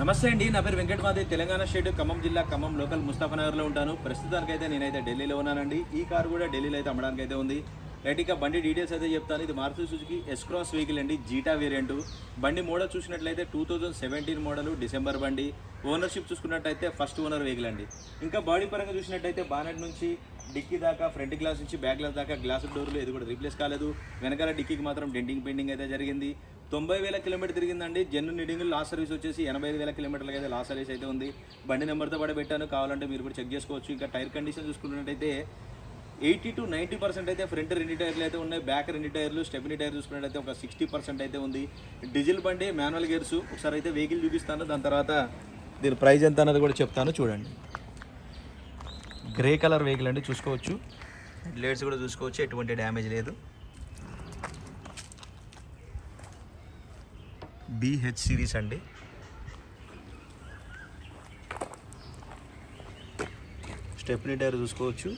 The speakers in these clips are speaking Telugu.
నమస్తే అండి నా పేరు వెంకటమాది. తెలంగాణ స్టేట్ ఖమ్మం జిల్లా ఖమ్మం లోకల్ ముస్తాఫనగర్లో ఉంటాను. ప్రస్తుతానికైతే నేనైతే ఢిల్లీలో ఉన్నానండి. ఈ కారు కూడా ఢిల్లీలో అయితే అమ్మడానికి అయితే ఉంది. రైట్ బండి డీటెయిల్స్ అయితే చెప్తాను. ఇది Maruti Suzuki S cross vehicle అండి జీటా వేరియంట్ బండి మోడల్ చూసినట్లయితే two thousand seventeen model December బండి. ఓనర్షిప్ చూసుకున్నట్టయితే ఫస్ట్ ఓనర్ వెహికల్ అండి. ఇంకా బాడీ పరంగా చూసినట్టయితే బానెట్ నుంచి డిక్కీ దాకా ఫ్రంట్ గ్లాస్ నుంచి బ్యాక్ గ్లాస్ దాకా గ్లాస్ డోర్లు ఇది కూడా రీప్లేస్ కాలేదు. వెనకాల డిక్కీకి మాత్రం డెంటింగ్ పెయింటింగ్ అయితే జరిగింది. తొంభై వేల కిలోమీటర్ తిరిగిందండి. జన్ను నిడింగ్ లాస్ట్ సర్వీస్ వచ్చేసి ఎనభై ఐదు వేల కిలోమీటర్లకి అయితే లాస్ట్ సర్వీస్ అయితే ఉంది. బండి నెంబర్తో పాటు పెట్టాను. కావాలంటే మీరు కూడా చెక్ చేసుకోవచ్చు. ఇంకా టైర్ కండిషన్ చూసుకున్నట్టయితే ఎయిటీ టు నైంటీ పర్సెంట్ అయితే ఫ్రంట్ రెండు టైర్లు అయితే ఉన్నాయి. బ్యాక్ రెండు టైర్లు స్టెబినీ టైర్ చూసుకున్నట్టయితే ఒక సిక్స్టీ పర్సెంట్ అయితే ఉంది. డీజిల్ బండి మాన్యువల్ గేర్స్ ఒకసారి అయితే వెహికల్ చూపిస్తాను. దాని తర్వాత దీని ప్రైజ్ ఎంత అన్నది కూడా చెప్తాను. చూడండి. గ్రే కలర్ వెహికల్ అండి. చూసుకోవచ్చు. లైట్స్ కూడా చూసుకోవచ్చు. ఎటువంటి డ్యామేజ్ లేదు. బీహెచ్ సిరీస్ అండి. స్టెప్నీ టైర్ చూసుకోవచ్చు.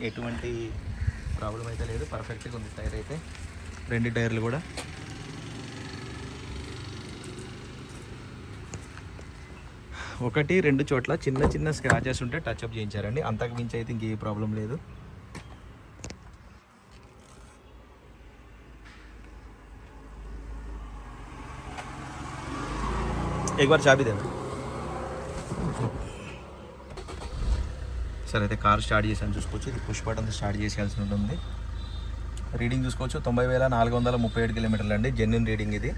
ఎటువంటి ప్రాబ్లం అయితే లేదు. పర్ఫెక్ట్గా ఉంది టైర్ అయితే. రెండు టైర్లు కూడా. ఒకటి రెండు చోట్ల చిన్న చిన్న స్క్రాచెస్ ఉంటే టచ్అప్ చేయించారండి. అంతకు మించి అయితే ఇంకే ప్రాబ్లం లేదు. एक बार चाबी देना సరే అయితే కార్ స్టార్ట్ చేసాను చూసుకోవచ్చు ఇది పుష్ బటన్ స్టార్ట్ చేసేయాల్సి ఉంటుంది రీడింగ్ చూసుకోవచ్చు తొంభై వేల నాలుగు వందల ముప్పై ఏడు కిలోమీటర్లు అండి జెన్యున్ రీడింగ్ ఇది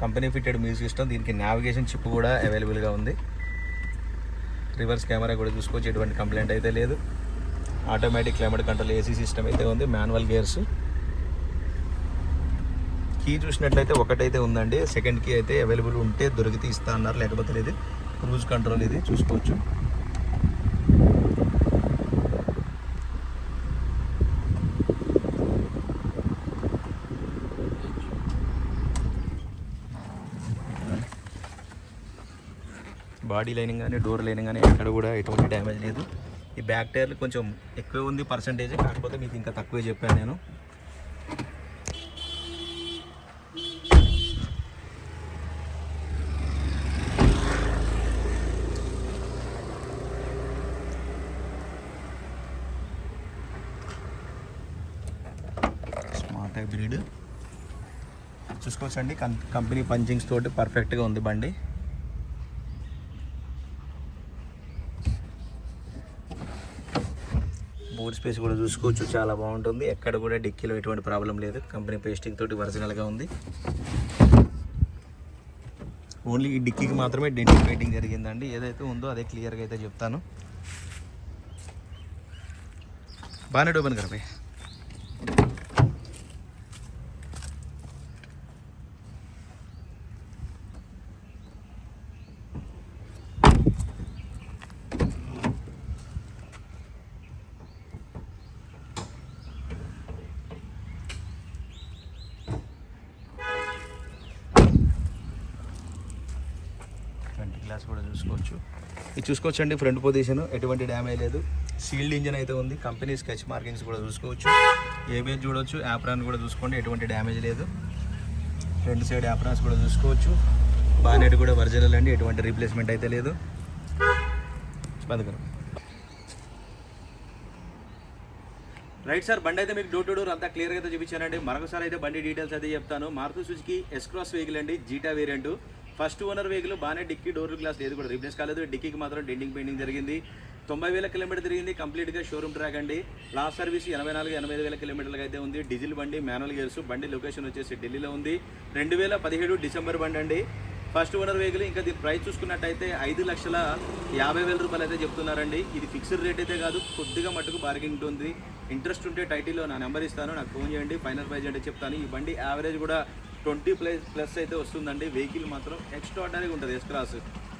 కంపెనీ ఫిట్టెడ్ మ్యూజిక్ సిస్టమ్ దీనికి నావిగేషన్ చిప్ కూడా అవైలబుల్గా ఉంది రివర్స్ కెమెరా కూడా చూసుకోవచ్చు ఎటువంటి కంప్లైంట్ అయితే లేదు automatic climate control AC system అయితే ఉంది మాన్యువల్ గేర్స్ కీ చూసినట్లయితే ఒకటైతే ఉందండి. సెకండ్ కీ అయితే అవైలబుల్ ఉంటే దొరికితే ఇస్తా అన్నారు. లేకపోతే లేదు. క్రూజ్ కంట్రోల్ ఇది చూసుకోవచ్చు. బాడీ లైనింగ్ కానీ డోర్ లైనింగ్ కానీ ఎక్కడ కూడా ఎటువంటి డ్యామేజ్ లేదు. ఈ బ్యాక్ టైర్లు కొంచెం ఎక్కువ ఉంది పర్సంటేజ్. కాకపోతే మీకు ఇంకా తక్కువే చెప్పాను నేను. స్మార్ట్ హైబ్రిడ్ చూసుకోవచ్చండి. కం కంపెనీ పంచింగ్స్ తోటి పర్ఫెక్ట్గా ఉంది బండి. బోర్డ్ స్పేస్ కూడా చూసుకోవచ్చు. చాలా బాగుంటుంది. ఎక్కడ కూడా డిక్కీలో ఎటువంటి ప్రాబ్లం లేదు. కంపెనీ పేస్టింగ్ తోటి ఒరిజినల్గా ఉంది. ఓన్లీ ఈ డిక్కీకి మాత్రమే డెంటింగ్ పెయింటింగ్ జరిగిందండి. ఏదైతే ఉందో అదే క్లియర్గా అయితే చెప్తాను. బాగానే డోబన్ కదా కూడా చూసుకోవచ్చు. ఇది చూసుకోవచ్చు అండి ఫ్రంట్ పొజిషన్. ఎటువంటి డ్యామేజ్ లేదు. సీల్డ్ ఇంజన్ అయితే ఉంది. కంపెనీ స్కెచ్ మార్కింగ్స్ కూడా చూసుకోవచ్చు. ఏబిఎస్ చూడవచ్చు యాప్రాన్ కూడా చూసుకోండి ఎటువంటి డ్యామేజ్ లేదు. ఫ్రంట్ సైడ్ యాప్రాన్స్ కూడా చూసుకోవచ్చు. బానెట్ కూడా ఒరిజినల్ అండి ఎటువంటి రీప్లేస్మెంట్ అయితే లేదు. బతుకరు రైట్ సార్ బండి అయితే మీకు డోర్ టు డోర్ అంతా క్లియర్గా అయితే చూపించానండి. మరొకసారి అయితే బండి డీటెయిల్స్ అయితే చెప్తాను. Maruti Suzuki S cross vehicle అండి zeta variant first owner vehicle బాగానే డిక్కీ డోర్ గ్లాస్ లేదు కూడా. రీప్లేస్ కాలేదు. డిక్కీకి మాత్రం డెండింగ్ పెయింటింగ్ జరిగింది. తొంభై వేల కిలోమీటర్ తిరిగింది. కంప్లీట్గా షోరూమ్ ట్రాక్ అండి. లాస్ట్ సర్వీస్ ఎనభై నాలుగు ఎనభై ఐదు వేల కిలోమీటర్లకు అయితే ఉంది. డీజిల్ బండి మాన్యువల్ గేర్స్ బండి లొకేషన్ వచ్చేసి ఢిల్లీలో ఉంది. రెండు వేల పదిహేడు డిసెంబర్ బండి అండి. ఫస్ట్ ఓనర్ వెహికల్ ఇంకా దీని ప్రైస్ చూసుకున్నట్టయితే ఐదు లక్షల యాభై వేల రూపాయలు అయితే చెప్తున్నారండి. ఇది ఫిక్స్డ్ రేట్ అయితే కాదు. కొద్దిగా మటుకు బార్గెనింగ్ ఉంటుంది. ఇంట్రెస్ట్ ఉంటే టైటిల్లో నా నెంబర్ ఇస్తాను. నాకు ఫోన్ చేయండి. ఫైనల్ ప్రైస్ అంటే చెప్తాను. ఈ బండి యావరేజ్ కూడా ట్వంటీ ప్లస్ ప్లస్ అయితే వస్తుందండి. వెహికల్ మాత్రం ఎక్స్ట్రాడనరీగా ఉంటుంది ఎస్ క్రాస్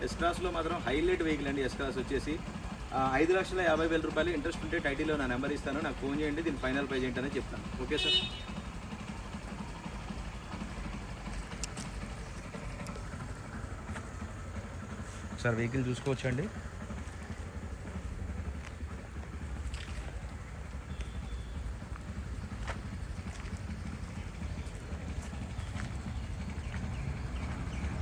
ఎస్ క్రాస్లో మాత్రం హైలైట్ వెహికల్ అండి ఎస్ క్రాస్ వచ్చేసి ఐదు లక్షల యాభై వేల రూపాయలు ఇంట్రెస్ట్ ఉంటే టైటిల్లో నా నెంబర్ ఇస్తాను నాకు ఫోన్ చేయండి దీని ఫైనల్ ప్రైజ్ ఏంటనే చెప్తాను. ఓకే సార్ సార్ వెహికల్ చూసుకోవచ్చండి